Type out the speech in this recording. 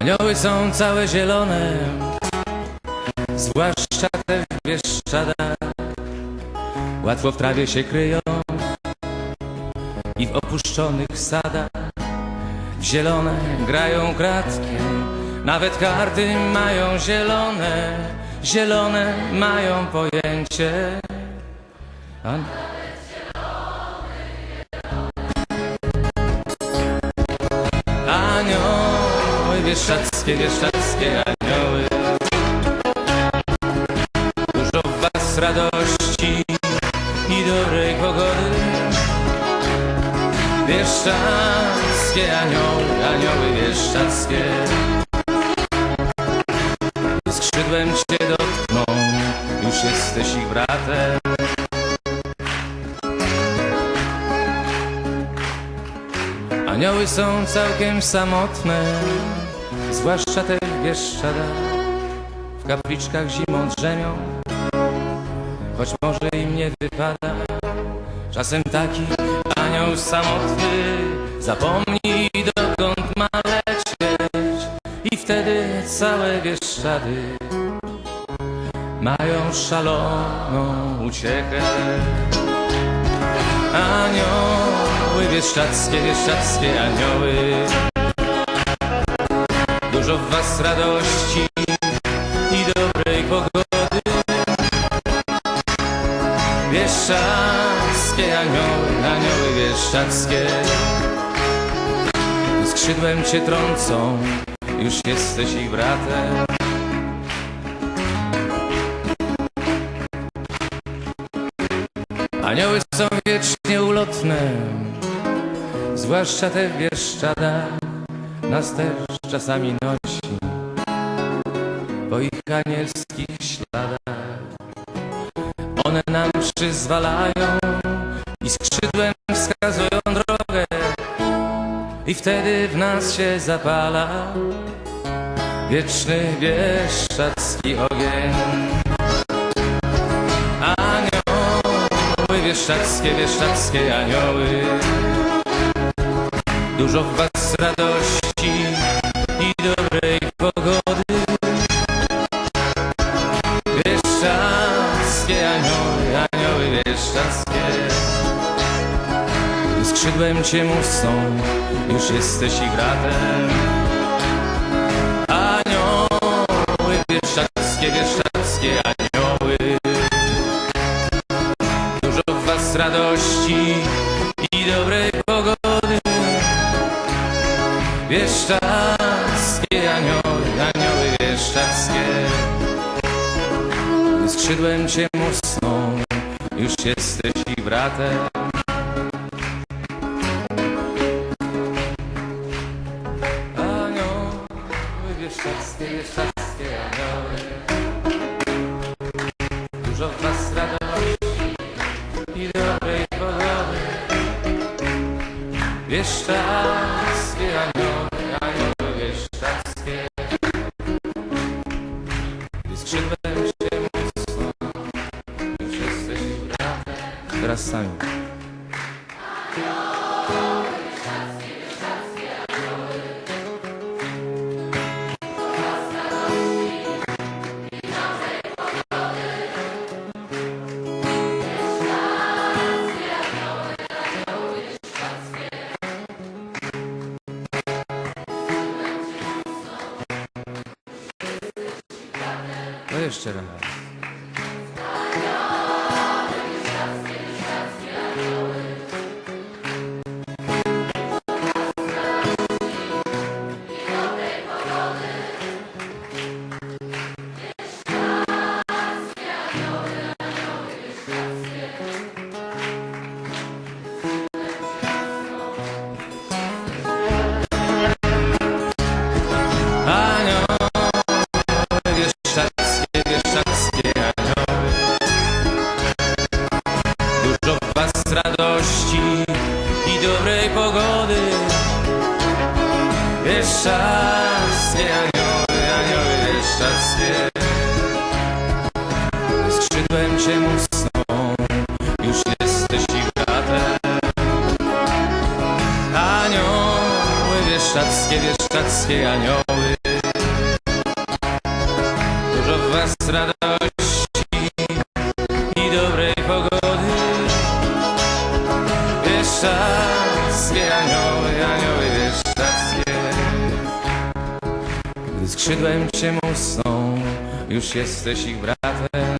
Anioły są całe zielone, zwłaszcza te w Bieszczadach. Łatwo w trawie się kryją i w opuszczonych sadach. W zielone grają kratkiem, nawet karty mają zielone, zielone mają pojęcie. Anioły wieszczackie, wieszczackie anioły. Dużo w was radości i dobrej pogody. Wieszczackie anioły, anioły wieszczackie Skrzydłem cię dotkną, już jesteś ich bratem. Anioły są całkiem samotne, zwłaszcza te w Bieszczadach. W kapliczkach zimą drzemią, choć może im nie wypada. Czasem taki anioł samotny zapomni dokąd ma lecieć i wtedy całe Bieszczady mają szaloną uciechę. Anioły wieszczackie, wieszczackie anioły Dużo w was radości i dobrej pogody. Wieszczackie anioły, anioły wieszczackie Skrzydłem cię trącą, już jesteś ich bratem. Anioły są wiecznie ulotne, zwłaszcza te w Bieszczadach. Nas też czasami nosi po ich anielskich śladach. One nam przyzwalają i skrzydłem wskazują drogę i wtedy w nas się zapala wieczny bieszczacki ogień. Anioły wieszczackie, wieszczackie anioły Dużo w was radości Skrzydłem cię musą, już jesteś ich bratem. Anioły wieszczackie, wieszczackie anioły. Dużo w was radości i dobrej pogody. Wieszczackie anioły, anioły wieszczackie Skrzydłem cię musną, już jesteś ich bratem Wieszczackie anioły, anioły wieszczackie Gdy skrzydłem się mocno. Już jesteś bratem Teraz sami jeszcze raz. Bieszczadzkie anioły, anioły bieszczadzkie Skrzydłem cię musną, już jesteś ich bratem Anioły bieszczadzkie, bieszczadzkie anioły. Dużo was radości skrzydłem cię musną, już jesteś ich bratem